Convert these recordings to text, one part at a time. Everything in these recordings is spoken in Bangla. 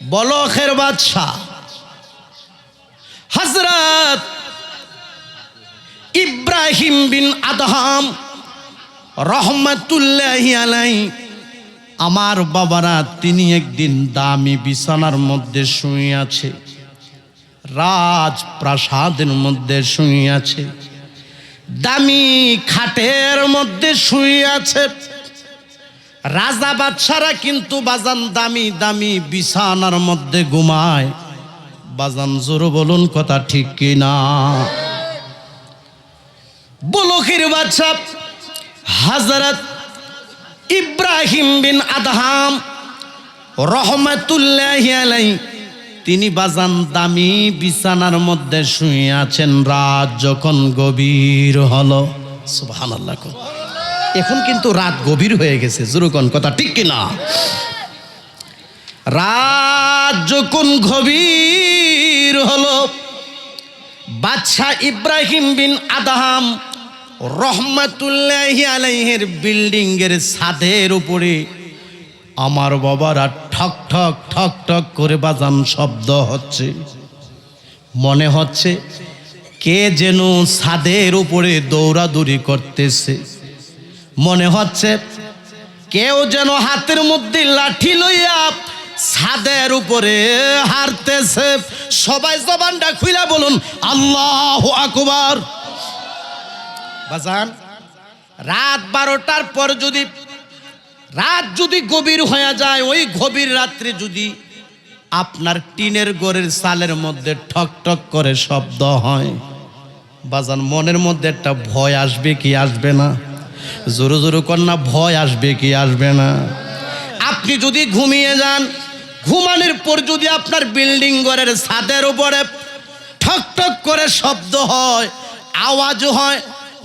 বলখের বাদশাহ। হজরত ইব্রাহিম বিন আদহাম রহমতুল্লাহ আলাই আমার বাবারা, তিনি একদিন দামি বিছানার মধ্যে শুয়ে আছে, রাজপ্রাসাদের মধ্যে শুয়ে আছে, দামি খাটের মধ্যে শুয়ে আছে। রাজা বাদশারা কিন্তু বাজান দামি দামি বিছানার মধ্যে ঘুমায়। বাজান জোর বলুন কথা ঠিক কিনা? বলখির বাদশাহ হজরত ইব্রাহিম বিন আদহাম রহমতুল্লাহ আলাই তিনি বাজান দামি বিছানার মধ্যে শুয়ে আছেন। রাত যখন গভীর হলো সুবহান আল্লাহ এখন কিন্তু রাত গভীর হয়ে গেছে। জুরুকন কথা ঠিক কিনা? রাত যখন গভীর হলো, বাদশাহ ইব্রাহিম বিন আদাহাম রহমাতুল্লাহ আলাইহের বিল্ডিং এর ছাদের উপরে আমার বাবারা ঠক ঠক ঠক ঠক করে বাজান শব্দ হচ্ছে। মনে হচ্ছে কে যেন ছাদের উপরে দৌড়াদৌড়ি করতেছে। মনে হচ্ছে কেউ যেন হাতের মধ্যে লাঠি লইয়া ছাদের উপরে হারতেছে। সবাই জবানটা খুইলা বলুন, আল্লাহ আকবার। বাজান, রাত বারোটার পর যদি, রাত যদি গভীর হয়ে যায়, ওই গভীর রাত্রে যদি আপনার টিনের গড়ের সালের মধ্যে ঠক ঠক করে শব্দ হয়, বাজান, মনের মধ্যে একটা ভয় আসবে কি আসবে না? জোরো জোরো কন্যা ভয় আসবে কি আসবে না। আপনি যদি ঘুমিয়ে যান, ঘুমানোর পর যদি আপনার বিল্ডিং ঘরের ছাদের উপরে ঠক ঠক করে শব্দ হয়, আওয়াজ হয়,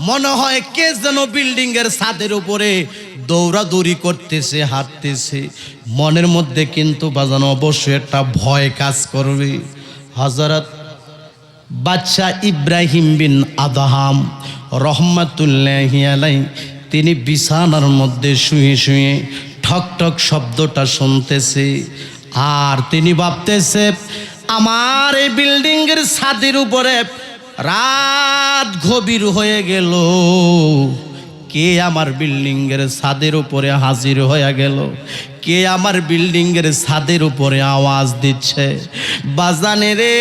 মনে হয় কে যেন বিল্ডিং এর ছাদের উপরে দৌড়াদৌড়ি করতেছে, হাঁটতেছে। মনের মধ্যে কিন্তু বাজানো অবশ্যই একটা ভয় কাজ করবে। হজরত বাদশাহ ইব্রাহিম বিন আদাহাম রহমাতুল্লাহ আলাই তিনি বিছানার মধ্যে শুয়ে শুয়ে ঠক ঠক শব্দটা শুনতেছে। আর তিনি ভাবতেছে, আমার এই বিল্ডিংয়ের ছাদের উপরে রাত গভীর হয়ে গেল। কে আমার বিল্ডিং এর ছাদের উপরে হাজির হয়ে গেল? কে আমার বিল্ডিং এর ছাদের উপরে আওয়াজ দিচ্ছে? বাজানে রে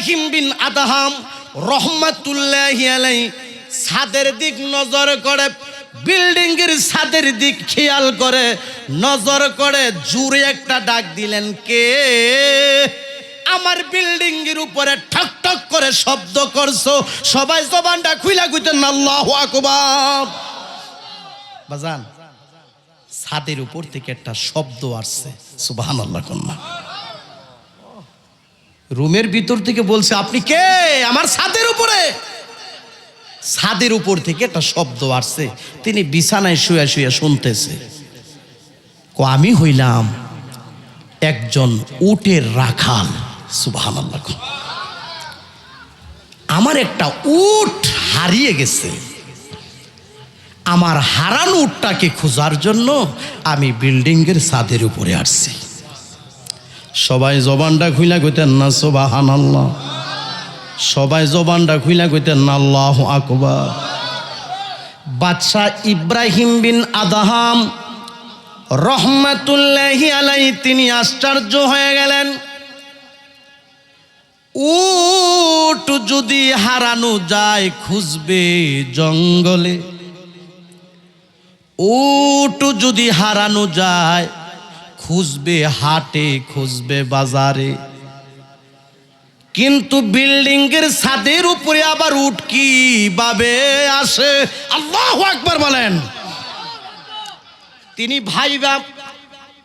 ইব্রাহিম বিন আদাহাম রহমাতুল্লাহ আলাই ছাদের দিক নজর করে বিল্ডিং এর ছাদের দিক খেয়াল করে, নজর করে জুড়ে একটা ডাক দিলেন, কে? আমার বিল্ডিং এর উপরে ঠক ঠক করে শব্দ করছ, সবাই জবানটা খুইলা কইতেন, আল্লাহ আকবার। বাজান, ছাদের উপর থেকে একটা শব্দ আসছে সুবাহান আল্লাহ কন্যা। রুমের ভিতর থেকে বলছে, আপনি কে? আমার ছাদের উপরে। ছাদের উপর থেকে একটা শব্দ আসছে। তিনি বিছানায় শুয়ে শুয়ে শুনতেছে। কো, আমি হইলাম একজন উটের রাখাল। সুবহান আমার একটা উট হারিয়ে গেছে। আমার হারানো উটটাকে খোঁজার জন্য আমি বিল্ডিংয়ের ছাদের উপরে আসছি। সবাই জবানটা খুইলা কইতেন না সোবাহান আল্লাহ সবাই জবানটা খুইলা কইতেন না, আল্লাহ আকবার। বাদশাহ ইব্রাহিম বিন আদাহাম রহমাতুল্লাহি আলাই তিনি আশ্চর্য হয়ে গেলেন। উট যদি হারানো যায় খুঁজবে জঙ্গলে। উট যদি হারানো যায় খুঁজবে হাটে, খুঁজবে বাজারে। কিন্তু বিল্ডিং এর ছাদের উপরে আবার উঠ ভাবে আসে। আল্লাহ আকবার বলেন। তিনি ভাই বাপ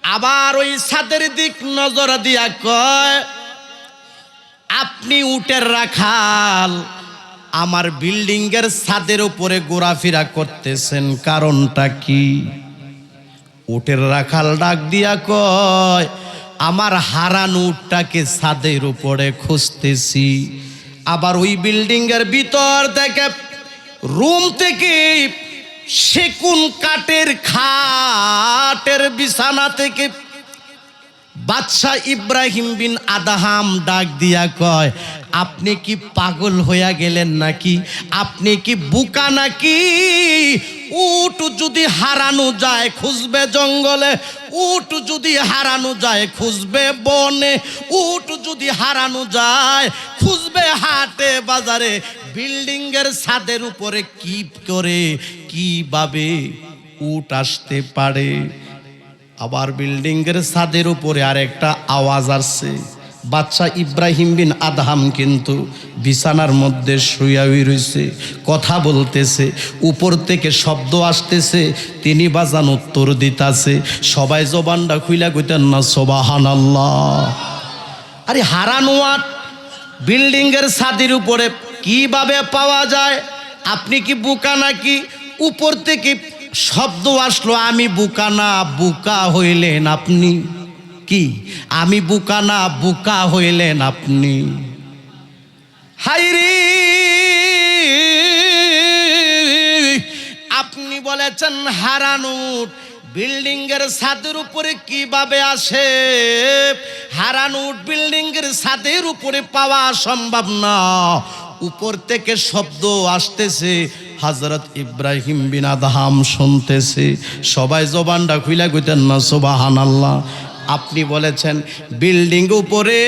আবার ওই ছাদের দিক নজর দিয়া কয়, আপনি উটের রাখাল, আমার বিল্ডিং এর ছাদের উপরে ঘোরাফেরা করতেছেন কারণটা কি? উটের রাখাল ডাক দিয়া কয়, আমার হারানো উটটাকে ছাদের উপরে খুঁজতেছি। আবার ওই বিল্ডিং এর ভিতর থেকে রুম থেকে সেকুন কাটের খাটের বিছানা থেকে বাদশাহ ইব্রাহিম বিন আদাহাম ডাক দিয়া কয়, আপনি কি পাগল হইয়া গেলেন নাকি? আপনি কি বুকা নাকি? উট যদি হারানো যায় খুঁজবে জঙ্গলে, উট যদি হারানো যায় খুঁজবে বনে, উট যদি হারানো যায় খুঁজবে হাটে বাজারে বিল্ডিং এর ছাদের উপরে কি করে, কীভাবে উট আসতে পারে? আবার বিল্ডিং এর ছাদের উপরে আর একটা আওয়াজ আসছে। বাচ্চা ইব্রাহিম বিন আদহাম কিন্তু বিছানার মধ্যে শুয়াই রয়েছে কথা বলতেছে, উপর থেকে শব্দ আসতেছে, তিনি বাজান উত্তর দিতাছে, সবাই জবানটা খুইলা কইতেন না সোবাহান আল্লাহ আরে হারানো আট বিল্ডিং এর ছাদের উপরে কীভাবে পাওয়া যায়? আপনি কি বুকা নাকি? উপর থেকে শব্দ আসলো, আমি বুকা না, বুকা হইলেন আপনি। কি? আমি বুকা না, বুকা হইলেন আপনি। হাইরি! আপনি বলেছেন হারানুট বিল্ডিং এর ছাদের উপরে কীভাবে আসে? হারানুট বিল্ডিং এর ছাদের উপরে পাওয়া সম্ভব না। উপর থেকে শব্দ আসতেছে হাজরত ইব্রাহিম বিন আদহাম শুনতেছে। সবাই জবানটা খুইলা কইতেন না সোবাহান আল্লাহ আপনি বলেছেন, বিল্ডিং উপরে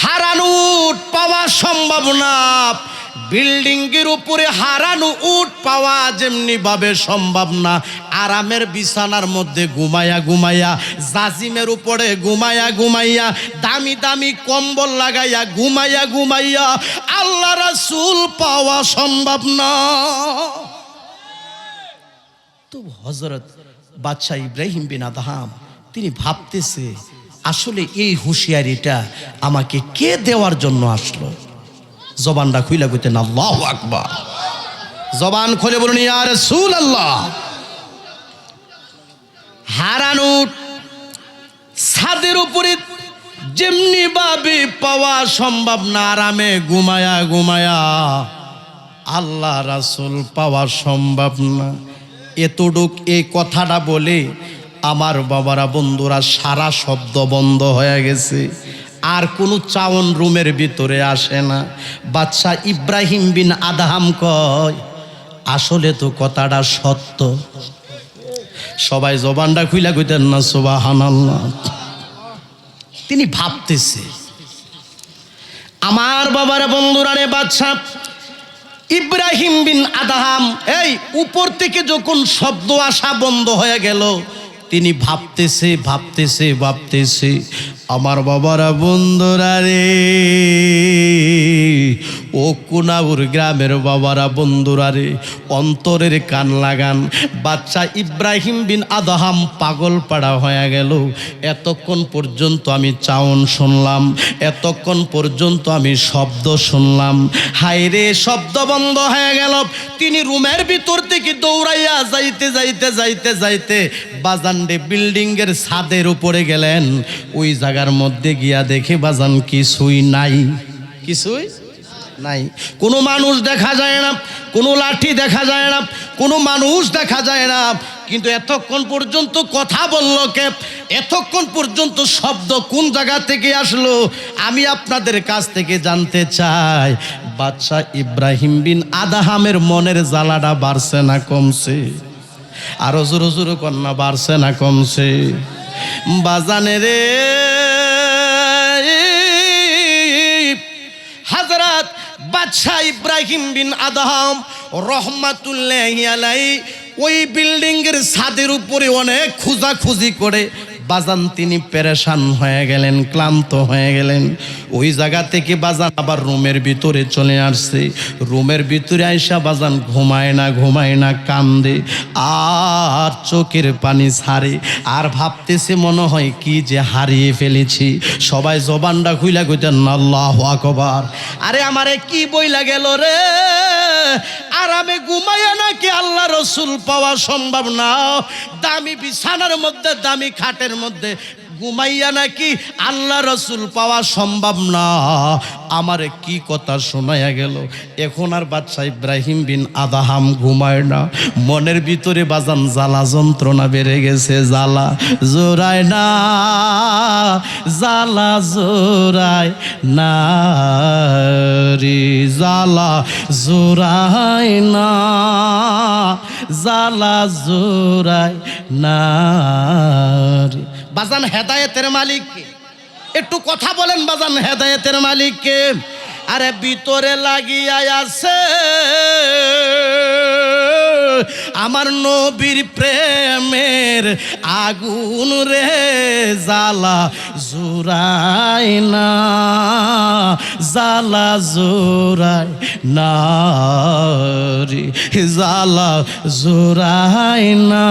হারানুট পাওয়া সম্ভব না বিল্ডিং এর উপরে হারানো উট পাওয়া যেমনি ভাবে সম্ভব না। আরামের বিছানার মধ্যে ঘুমায়া ঘুমাইয়া জাজিমের উপরে ঘুমায়া ঘুমাইয়া, দামি দামি কম্বল লাগাইয়া ঘুমাইয়া ঘুমাইয়া, আল্লাহ রাসূল পাওয়া সম্ভব না। তো হজরত বাদশাহ ইব্রাহিম বিন আদহাম, তিনি ভাবতেছে, আসলে এই হুঁশিয়ারিটা আমাকে কে দেওয়ার জন্য আসলো? জবানটা খুইলা কইতেন আল্লাহ আকবার। জবান খুলে বলুন ইয়ার সুল আল্লাহ হারানুট ছাদের উপরে যেমনি ভাবে পাওয়া সম্ভব না, আরামে ঘুমায়া ঘুমায়া আল্লাহ রাসুল পাওয়া সম্ভব না। এতটুক এই কথাটা বলে আমার বাবারা, বন্ধুরা, সারা শব্দ বন্ধ হয়ে গেছে। আর কোনো চাওন রুমের ভিতরে আসে না। বাচ্চা ইব্রাহিম বিন আদাহাম কয়, আসলে তো কথাটা সত্য। সবাই জবানটা খুইলা কইতেন না, সুবাহানাল্লাহ। তিনি ভাবতেছে, আমার বাবার বন্ধুরা রে বাচ্চা ইব্রাহিম বিন আদাহাম, এই উপর থেকে যখন শব্দ আসা বন্ধ হয়ে গেল, তিনি ভাবতেছে ভাবতেছে ভাবতেছে আমার বাবারা বন্ধুরা রে ও কুনাউর গ্রামের বাবারা বন্ধুরা রে, অন্তরের কান লাগান। বাচ্চা ইব্রাহিম বিন আদহাম পাগল পাড়া হয়ে গেল। এতক্ষণ পর্যন্ত আমি চাউন শুনলাম, এতক্ষণ পর্যন্ত আমি শব্দ শুনলাম। হাইরে শব্দ বন্ধ হয়ে গেল। তিনি রুমের ভিতর থেকে দৌড়াইয়া যাইতে যাইতে যাইতে যাইতে বাজানডে বিল্ডিং এর ছাদের উপরে গেলেন। ওই জায়গার মধ্যে গিয়া দেখে বাজান কিছুই নাই। কিছুই নাই। কোনো মানুষ দেখা যায় না, কোনো লাঠি দেখা যায় না, কোনো মানুষ দেখা যায় না। কিন্তু এতক্ষণ পর্যন্ত কথা বলল কে? এতক্ষণ পর্যন্ত শব্দ কোন জায়গা থেকে আসলো? আমি আপনাদের কাছ থেকে জানতে চাই। বাদশাহ ইব্রাহিম বিন আদাহামের মনের জ্বালাটা বাড়ছে না কমছে? আরও জোরো জোরো কন্যা বাড়ছে না কমছে। বাজানে রে, হাজরাত বাদশাহ ইব্রাহিম বিন আদহাম রহমাতুল্লাহ আলাই ওই বিল্ডিং এর ছাদের উপরে অনেক খুঁজাখুঁজি করে বাজান তিনি পেরেশান হয়ে গেলেন, ক্লান্ত হয়ে গেলেন। ওই জায়গা থেকে বাজান আবার রুমের ভিতরে চলে আসছে। রুমের ভিতরে আইসা বাজান ঘুমায় না ঘুমায় না, কান্দে। আর চোখের পানি ছাড়ে। আর ভাবতেছে মনে হয়, কি যে হারিয়ে ফেলেছি। সবাই জবানটা খুইলা কইতেন, আল্লাহ আকবার। আরে আমারে কি বইলা গেল রে? আরামে ঘুমাইয়া নাকি আল্লাহ রসুল পাওয়া সম্ভব না। দামি বিছানার মধ্যে দামি খাটের মধ্যে ঘুমাইয়া নাকি আল্লাহ রসুল পাওয়া সম্ভব না। আমারে কি কথা শোনাইয়া গেল? এখন আর বাদশাহ ইব্রাহিম বিন আদাহাম ঘুমায় না। মনের ভিতরে বাজান জ্বালা যন্ত্রণা বেড়ে গেছে, জ্বালা জোরায় না, জ্বালা জোরায় না রে, জ্বালা জোরায় না, জ্বালা জোরায় না বাজান হেদায়েতের মালিক কে? একটু কথা বলেন বাজান হেদায়েতের মালিককে আরে ভিতরে লাগিয়া আছে আমার নবীর প্রেমের আগুন রে জালা জোরাই না জালা জোরাই না জালা জোরাই না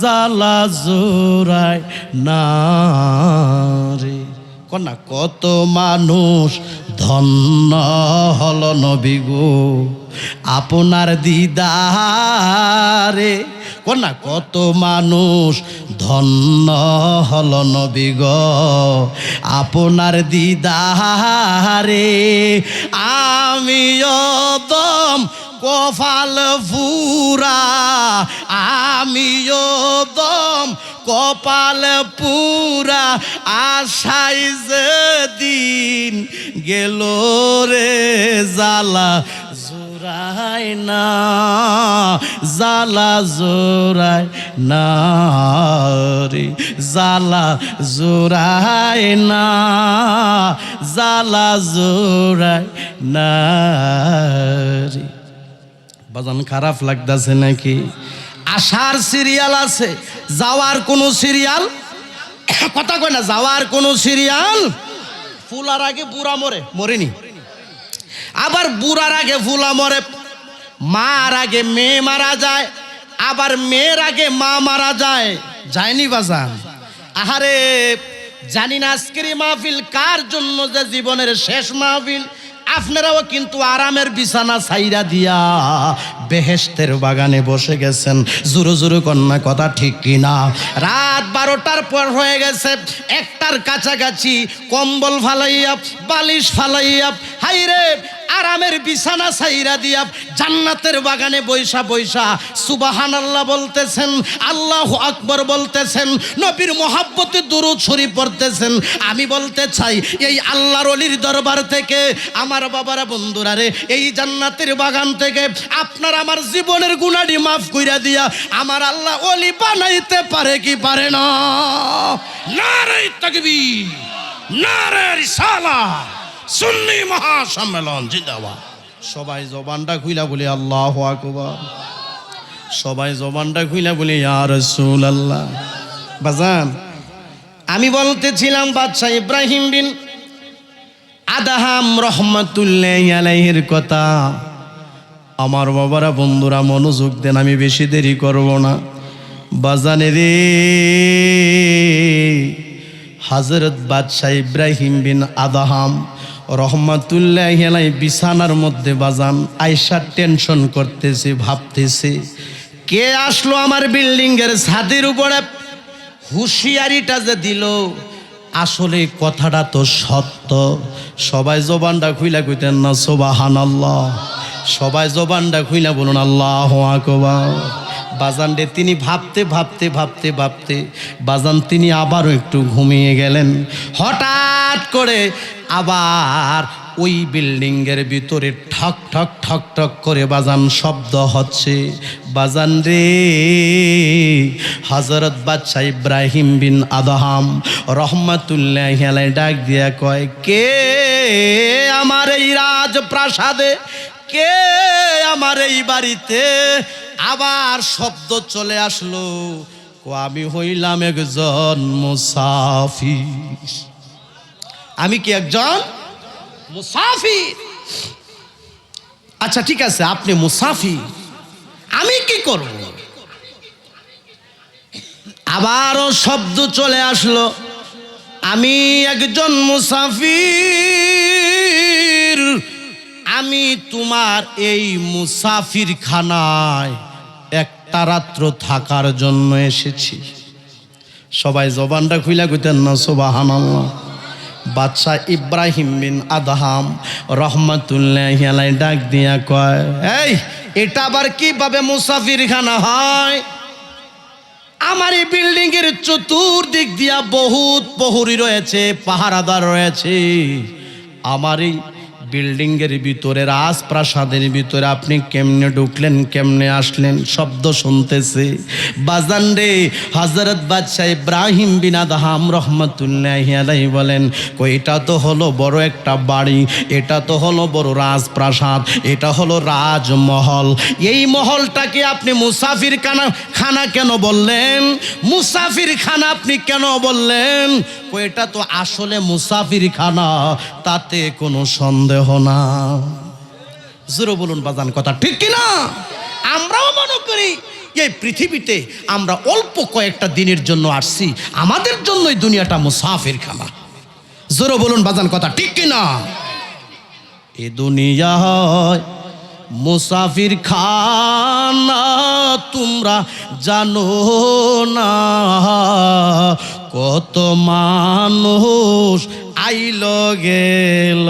জালা জোরাই না রে। কন্যা, কত মানুষ ধন্য হল নবী গো। আপনার দিদারে কন্যা কত মানুষ ধন্য হল নবী গো। আপনার দিদারে, আমিও দম কফাল ফুরা, আমিও দম কপাল পুরা, আশাই দিন গেল রে জালা জোরাই না জালা জোরাই না রে। জালা জোরাই না জালা জোরাই না রে। বাজান খারাপ লাগতেছে নাকি? আসার সিরিয়াল আছে, যাওয়ার কোনো সিরিয়াল? কথা কয় না, যাওয়ার কোনো সিরিয়াল? ফুলার আগে বুড়া মরে, মরেনি। আবার বুড়ার আগে ফুলা মরে মার আগে মেয়ে মারা যায়, আবার মেয়ের আগে মা মারা যায়। যায়নি বাজান? আহারে, জানি না আজকের মাহফিল কার জন্য যে জীবনের শেষ মাহফিল। আপনারাও কিন্তু আরামের বিছানা ছাইরা দিয়া বেহেস্তের বাগানে বসে গেছেন। জুরু জুরু কন্যা কথা ঠিক কিনা রাত বারোটার পর হয়ে গেছে, একটার কাছাকাছি কম্বল ফালাইয়া, বালিশ ফালাইয়া, হাইরে আরামের বিছানা ছাইরা দিয়া জান্নাতের বাগানে বৈশা বৈশা সুবাহান আল্লাহ বলতেছেন, আল্লাহ আকবর বলতেছেন, নবীর মোহাব্বতে দুরুদ শরীফ পড়তেছেন। আমি বলতে চাই, এই আল্লাহর অলির দরবার থেকে আমার বাবারা বন্ধুরা রে, এই জান্নাতের বাগান থেকে আপনার আমার জীবনের গুণাডি মাফ কইরা দিয়া আমার আল্লাহ অলি বানাইতে পারে কি পারে না? নারে তাকবীর নারে রিসালা সুন্নি মহাসম্মেলন, জিন্দাবাদ। সবাই জবানটা খুইলা বলি, আল্লাহ আকবার। সবাই জবানটা খুইলা বলি আর রসুল আল্লাহ বাজান, আমি বলতেছিলাম, বাদশাহ ইব্রাহিম বিন আদাহাম রহমাতুল্লাহ আলাইহির কথা। আমার বাবারা, বন্ধুরা, মনোযোগ দেন, আমি বেশি দেরি করব না। বাজানে রে, হজরত বাদশাহ ইব্রাহিম বিন আদাহাম রহমাতুল্লাহ আলাই বিছানার মধ্যে বাজান আয়সা টেনশন করতেছে, ভাবতেছে, কে আসলো আমার বিল্ডিং এর ছাদের উপরে? হুঁশিয়ারিটা যে দিল, আসলে কথাটা তো সত্য। সবাই জবানটা খুইলা কইতেন না সোবাহান আল্লাহ সবাই জবানটা খুইলা বলুন, আল্লাহ আকবার। বাজান তিনি ভাবতে ভাবতে ভাবতে ভাবতে, বাজান তিনি আবারও একটু ঘুমিয়ে গেলেন। হঠাৎ করে আবার ওই বিল্ডিংয়ের ভিতরে ঠক ঠক ঠক ঠক করে বাজান শব্দ হচ্ছে। বাজান রে হজরত বাদশাহ ইব্রাহিম বিন আদহাম রহমাতুল্লাহ ডাক দিয়া কয়, কে আমার এই রাজপ্রাসাদে? কে আমার এই বাড়িতে? আবার শব্দ চলে আসলো। আমি হইলাম একজন মুসাফির। আমি কি একজন? মুসাফির। আচ্ছা ঠিক আছে আপনি মুসাফির। আমি কি করব? আবারও শব্দ চলে আসলো। আমি একজন মুসাফির। আমি তোমার এই মুসাফির খানায় একটা রাত্র থাকার জন্য এসেছি। সবাই জবানটা খুইলা কইতেন না সোবাহান বাদশাহ ইব্রাহিম বিন আদহাম রহমতুল্লাহ ডাক দিয়া কয়, এই, এটা আবার কীভাবে মুসাফির খানা হয়? আমার এই বিল্ডিং এর চতুর্দিক দিয়া বহুত প্রহরী রয়েছে, পাহারাদার রয়েছে। আমার এই বিল্ডিং এর ভিতরে, রাজপ্রাসাদের ভিতরে আপনি কেমনে ঢুকলেন, কেমনে আসলেন? শব্দ শুনতেছে। বাজান রে হজরত বাদশাহ ইব্রাহিম বিন আদহাম রহমতুল্লাহ আলাই বলেন এটা তো হলো বড় একটা বাড়ি, এটা তো হলো বড় রাজপ্রাসাদ, এটা হলো রাজমহল। এই মহলটাকে আপনি মুসাফির খানা খানা কেন বললেন? মুসাফির খানা আপনি কেন বললেন? এটা তো আসলে মুসাফির খানা তাতে কোনো সন্দেহ না। জোরে বলুন বাজান কথা, ঠিক কি না আমরাও মনে করি, এই পৃথিবীতে আমরা অল্প কয়েকটা দিনের জন্য আসছি, আমাদের জন্যই দুনিয়াটা মুসাফির খানা জোরে বলুন বাজান কথা, ঠিক কি না এ দুনিয়া হয় মুসাফির খানা তোমরা জানো না। কত মানুষ আইল গেল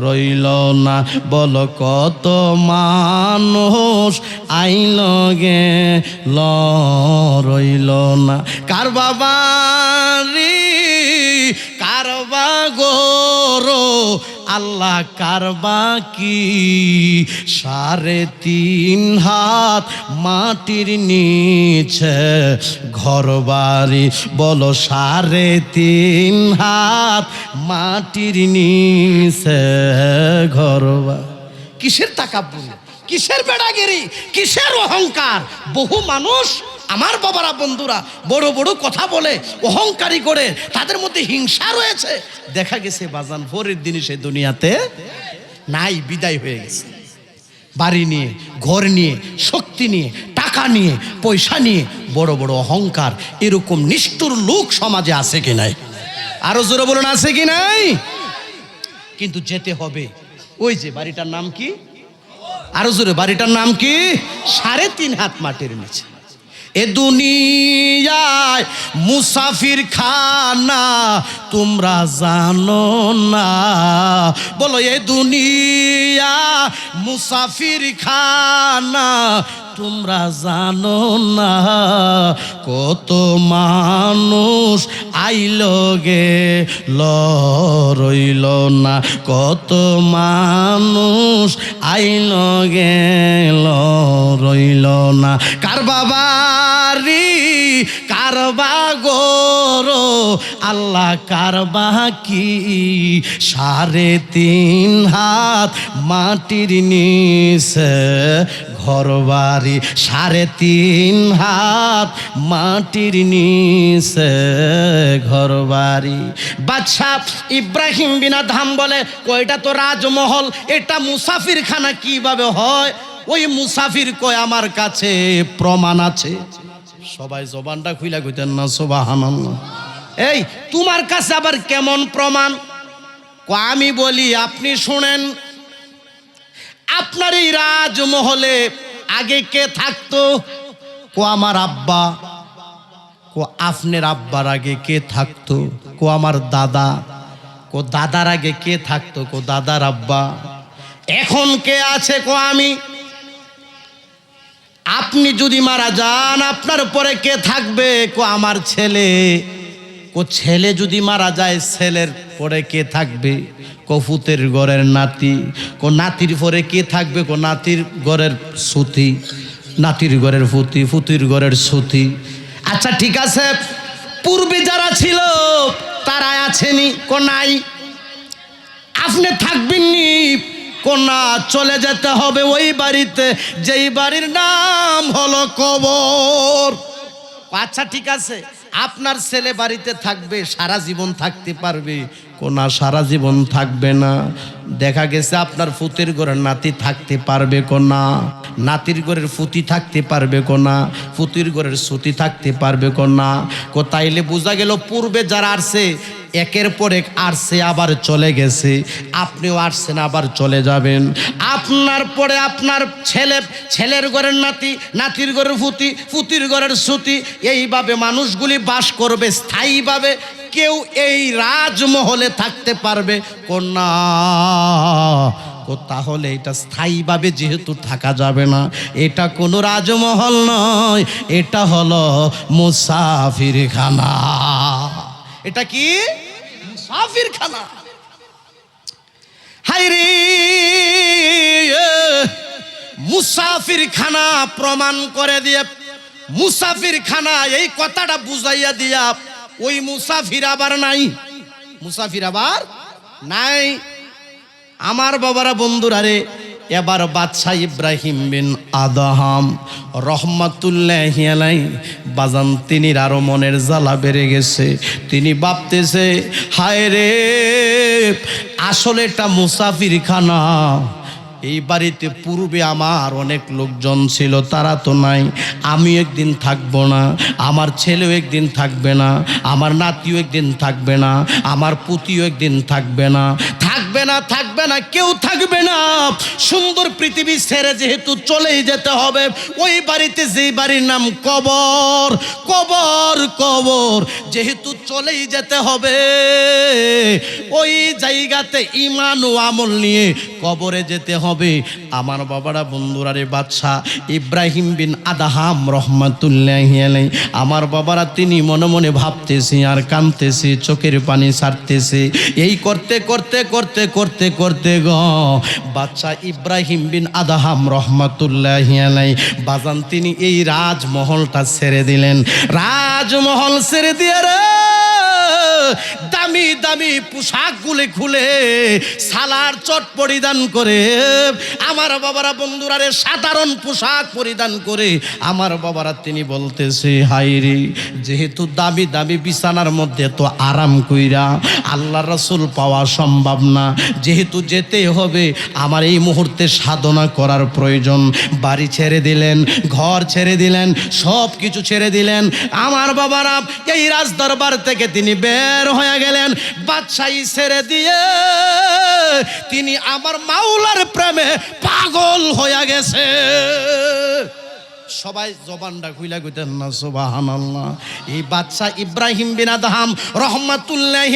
রইল না। বল, কত মানুষ আইল গে? ল, রইল না। কার বাবা রে কারবা গোরো আল্লাহ কারবা কি সাড়ে তিন হাত মাটির নিচে ঘর বাড়ি। বলো সাড়ে তিন হাত মাটির নিচে ঘর কিসের তাকাব্বুর কিসের বেড়াগিরি? কিসের অহংকার? বহু মানুষ আমার বাবারা, বন্ধুরা, বড় বড় কথা বলে, অহংকারী করে, তাদের মধ্যে হিংসা রয়েছে। দেখা গেছে বাজান, ভোরের দিনই সে দুনিয়াতে নাই, বিদায় হয়ে গেছে। বাড়ি নিয়ে, ঘর নিয়ে, শক্তি নিয়ে, টাকা নিয়ে, পয়সা নিয়ে, বড় বড় অহংকার, এরকম নিষ্ঠুর লোক সমাজে আছে কি নাই? আরও জোরে বলুন, আছে কি নাই? কিন্তু যেতে হবে। ওই যে বাড়িটার নাম কি? আরও জোরে, বাড়িটার নাম কি? সাড়ে তিন হাত মাটির নিচে। এ দুনিয়ায় মুসাফির খানা তোমরা জানো না। বলো এ দুনিয়া মুসাফির খানা তোমরা জানো না কত মানুষ আইল গে রইল না। কত মানুষ আইল গেল রইল না। কার বাবারি কারবা গোরো আল্লাহ কারবা কি সাড়ে তিন হাত মাটির নিচে ঘর বাড়ি সাড়ে তিন হাত মাটির নিচে ঘর বাড়ি বাদশাহ ইব্রাহিম বিনা ধাম বলে, কয়টা তো রাজমহল, এটা মুসাফির খানা কীভাবে হয়? ওই মুসাফির কয়, আমার কাছে প্রমাণ আছে। সবাই জবানটা খুইলা কইতেন না সোবাহান এই, তোমার কাছে আবার কেমন প্রমাণ? আমি বলি, আপনি শুনেন। আপনার এই রাজমহলে আগে কে থাকতো? কো আমার আব্বা, কো আপনার আব্বার আগে কে থাকতো? কো আমার দাদা, কো দাদার আগে কে থাকতো? কো দাদার আব্বা। এখন কে আছে কো আমি? আপনি যদি মারা যান, আপনার পরে কে থাকবে? কো আমার ছেলে। কো ছেলে যদি মারা যায়, ছেলের পরে কে থাকবে? কফুতের ঘরের নাতি। কো নাতির পরে কে থাকবে? কো নাতির ঘরের সুতি। নাতির ঘরের ফুতি, ফুতির ঘরের সুতি। আচ্ছা ঠিক আছে। পূর্বে যারা ছিল তারা আছেনি, কো নাই। আপনি থাকবেননি কোনা চলে যেতে হবে ওই বাড়িতে। যেই বাড়ির নাম হলো কবর। আচ্ছা ঠিক আছে। আপনার ছেলে বাড়িতে থাকবে, সারা জীবন থাকতে পারবে। কোনা সারা জীবন থাকবে না। দেখা গেছে আপনার ফুতের ঘরের নাতি থাকতে পারবে কোনা। নাতির ঘরের ফুতি থাকতে পারবে কোনা। ফুতির ঘরের সুতি থাকতে পারবে কোনা। কো তাইলে বোঝা গেল পূর্বে যারা আসছে, একের পর এক আসছে, আবার চলে গেছে। আপনিও আসছেন, আবার চলে যাবেন। আপনার পরে আপনার ছেলে, ছেলের ঘরের নাতি, নাতির ঘরের ফুতি, ফুতির ঘরের সুতি, এইভাবে মানুষগুলি বাস করবে, স্থায়ীভাবে কেউ এই রাজমহলে থাকতে পারবে? কন্যা তাহলে এটা স্থায়ীভাবে যেহেতু থাকা যাবে না, এটা কোনো রাজমহল নয়, এটা হলো মুসাফির খানা এটা কি? মুসাফির খানা হাইরে মুসাফির খানা প্রমাণ করে দিয়ে মুসাফির খানা এই কথাটা বুঝাইয়া দিয়া ওই মুসাফির আবার নাই। মুসাফির আবার নাই। আমার বাবারা বন্ধুরা রে, এবার বাদশাহ ইব্রাহিম বিন আদাহাম রহমাতুল্লাহ আলাই বাজান তিনি আরও মনের জ্বালা বেড়ে গেছে। তিনি ভাবতেছে, হায় রে, আসলে এটা মুসাফির খানা এই বাড়িতে পূর্বে আমার অনেক লোকজন ছিল, তারা তো নাই। আমি একদিন থাকব না, আমার ছেলেও একদিন থাকবে না, আমার নাতিও একদিন থাকবে না, আমার পুতিও একদিন থাকবে না। থাকবে না থাকবে না, কেউ থাকবে না। সুন্দর পৃথিবী ছেড়ে যেহেতু চলেই যেতে হবে, ওই বাড়িতে যেই বাড়ির নাম কবর কবর কবর। যেহেতু চলেই যেতে হবে, ওই জায়গাতে ইমান ও আমল নিয়ে কবরে যেতে হবে আমার বাবারা, বন্ধুরা রে বাদশাহ ইব্রাহিম বিন আদাহাম রহমাতুল্লাহ আমার বাবারা, তিনি মনে মনে ভাবতেছি আর কাঁদতেছি চোখের পানি ছাড়তেছে। এই করতে করতে করতে করতে করতে গ, বাচ্চা ইব্রাহিম বিন আদাহাম রহমাতুল্লাহ বাজান, তিনি এই রাজমহলটা ছেড়ে দিলেন। রাজমহল ছেড়ে দিয়ে রে! দামি দামি পোশাকগুলি খুলে সালার চট পরিধান করে, আমার বাবারা বন্ধুরা রে, সাধারণ পোশাক পরিধান করে। আমার বাবারা তিনি বলতেছে হাইরি যেহেতু দামি দামি বিছানার মধ্যে তো আরাম কইরা আল্লাহ রসুল পাওয়া সম্ভব না, যেহেতু যেতে হবে, আমার এই মুহূর্তে সাধনা করার প্রয়োজন। বাড়ি ছেড়ে দিলেন, ঘর ছেড়ে দিলেন সব কিছু ছেড়ে দিলেন। আমার বাবারা এই রাজদরবার থেকে তিনি বের হয়ে গেলেন, বাদশাহী ছেড়ে দিয়ে তিনি আমার মাওলার প্রেমে পাগল হয়ে গেছে। সবাই জবানটা খুইলা কইতেন না সুবাহান আল্লাহ এই বাচ্চা ইব্রাহিম বিন আদহাম রহমাতুল্লাহ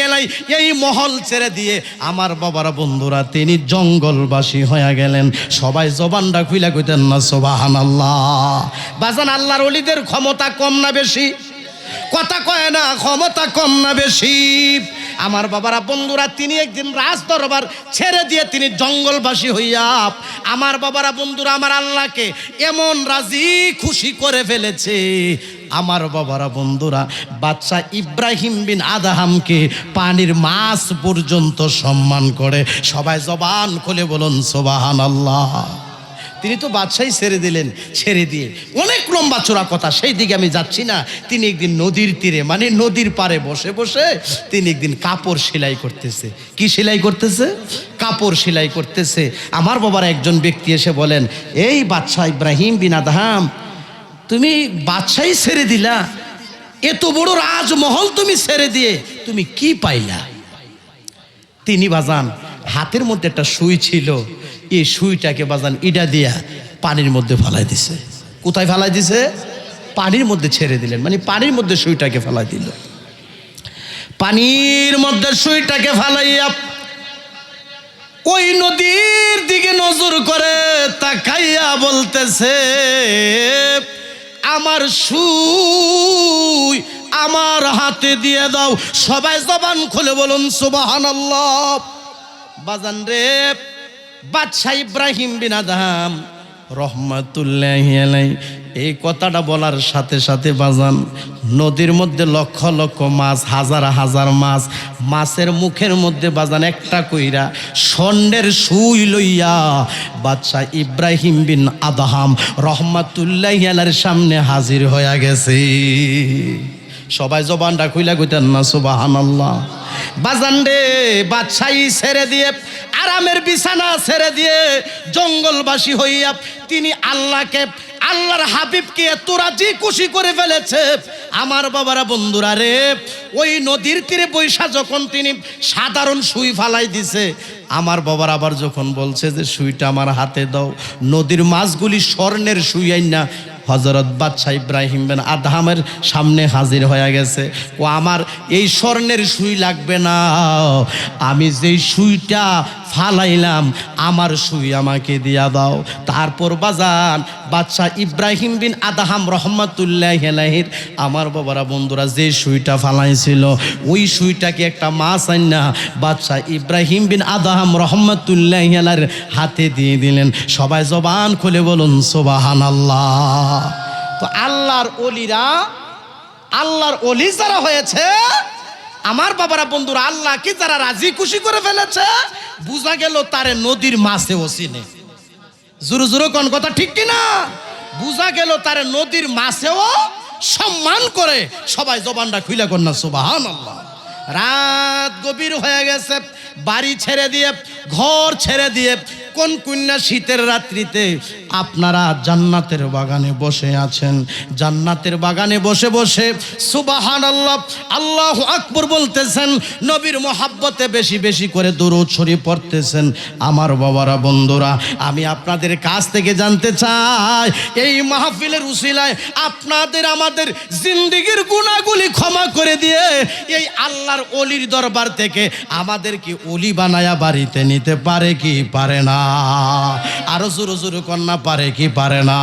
এই মহল ছেড়ে দিয়ে আমার বাবার বন্ধুরা তিনি জঙ্গলবাসী হয়ে গেলেন। সবাই জবানটা খুইলা কইতেন না সুবাহান আল্লাহ বাজান আল্লাহর অলিদের ক্ষমতা কম না বেশি? কথা কয় না, ক্ষমতা কম না বেশি। আমার বাবারা, বন্ধুরা, তিনি একদিন রাজ দরবার ছেড়ে দিয়ে তিনি জঙ্গলবাসী হইয়া, আমার বাবারা, বন্ধুরা, আমার আল্লাহকে এমন রাজি খুশি করে ফেলেছে। আমার বাবারা, বন্ধুরা বাচ্চা ইব্রাহিম বিন আদাহামকে পানির মাছ পর্যন্ত সম্মান করে। সবাই জবান খুলে বলুন সোবাহান আল্লাহ তিনি তো বাদশাহী ছেড়ে দিলেন, ছেড়ে দিয়ে। অনেক লম্বা চোরা কথা, সেই দিকে আমি যাচ্ছি না। তিনি একদিন নদীর তীরে মানে নদীর পারে বসে বসে তিনি একদিন কাপড় সেলাই করতেছে। কি সেলাই করতেছে? কাপড় সেলাই করতেছে। আমার বাবার একজন ব্যক্তি এসে বলেন, এই বাদশাহ ইব্রাহিম বিন আদহাম, তুমি বাদশাহী ছেড়ে দিলা। এত বড় রাজমহল তুমি ছেড়ে দিয়ে, তুমি কি পাইলা? তিনি বাজান, হাতের মধ্যে একটা সুই ছিল। এই সুইটাকে বাজান ইডা দিয়া পানির মধ্যে ফেলাই দিছে। কোথায় ফেলাই দিছে? পানির মধ্যে ছেড়ে দিলেন। মানে পানির মধ্যে সুইটাকে ফেলাই দিল। পানির মধ্যে সুইটাকে ফেলাইয়া ওই নদীর দিকে নজর করে তাকাইয়া বলতেছে, আমার সুই আমার হাতে দিয়ে দাও। সবাই জবান খুলে বলুন সুবাহান বাজান রে বাদশাহ ইব্রাহিম বিন আদহাম রহমাতুল্লাহ এই কথাটা বলার সাথে সাথে বাজান, নদীর মধ্যে লক্ষ লক্ষ মাছ, হাজার হাজার মাছ, মাছের মুখের মধ্যে বাজান একটা কইরা স্বর্ণের সুই লইয়া বাদশাহ ইব্রাহিম বিন আদহাম রহমাতুল্লাহ সামনে হাজির হয়ে গেছে। সবাই জবানটা খুইলা কইতেন না সুবাহান আল্লাহ বাজান রে, বাদশাহী ছেড়ে দিয়ে, আরামের বিছানা ছেড়ে দিয়ে জঙ্গলবাসী হইয়া তিনি আল্লাহকে আল্লাহর হাবিবকে এত রাজি খুশি করে ফেলেছে, আমার বাবারা বন্ধুরা রে, ওই নদীর তীরে বৈশা যখন তিনি সাধারণ সুই ফালাই দিছে, আমার বাবার আবার যখন বলছে যে, সুইটা আমার হাতে দাও। নদীর মাছগুলি স্বর্ণের সুই আইনা হজরত বাদশাহ ইব্রাহিম বেন আদহামের সামনে হাজির হয়ে গেছে। ও, আমার এই স্বর্ণের সুই লাগবে না। আমি যেই সুইটা ফালাইলাম, আমার সুই আমাকে দিয়া দাও। তারপর বাজান, বাদশাহ ইব্রাহিম বিন আদাহাম রহমতুল্লাহ হেলাহির আমার বাবারা বন্ধুরা যে সুইটা ফালাইছিল, ওই সুইটাকে একটা মাছ আইনা বাদশাহ ইব্রাহিম বিন আদাহাম রহমতুল্লাহ হেলার হাতে দিয়ে দিলেন। সবাই জবান খুলে বলুন সোবাহান আল্লাহ তো আল্লাহর অলিরা, আল্লাহর অলি যারা হয়েছে আমার বাবারা, বন্ধুরা আল্লাহ কি যারা রাজি খুশি করে ফেলেছে, বুঝা গেল তারে নদীর মাছে ওসিনে জুরু জুরু কোন কথা ঠিক কি না বুঝা গেল তারে নদীর মাছেও সম্মান করে। সবাই জবানটা খুইলা কন্যা সুবাহান রাত গভীর হয়ে গেছে, বাড়ি ছেড়ে দিয়ে, ঘর ছেড়ে দিয়ে কোন কন্যা শীতের রাত্রিতে আপনারা জান্নাতের বাগানে বসে আছেন? জান্নাতের বাগানে বসে বসে সুবাহান আল্লাহ আল্লাহ আকবর বলতেছেন, নবীর মোহাব্বতে বেশি বেশি করে দরুদ শরীফ পড়তেছেন। আমার বাবারা, বন্ধুরা, আমি আপনাদের কাছ থেকে জানতে চাই, এই মাহফিলের উসিলায় আপনাদের আমাদের জিন্দিগির গুণাগুলি ক্ষমা করে দিয়ে এই আল্লাহর অলির দরবার থেকে আমাদের কি অলি বানায়া বাড়িতে নিতে পারে কি পারে না? আরও জোরো জোরো কন্যা পারে কি পারে না?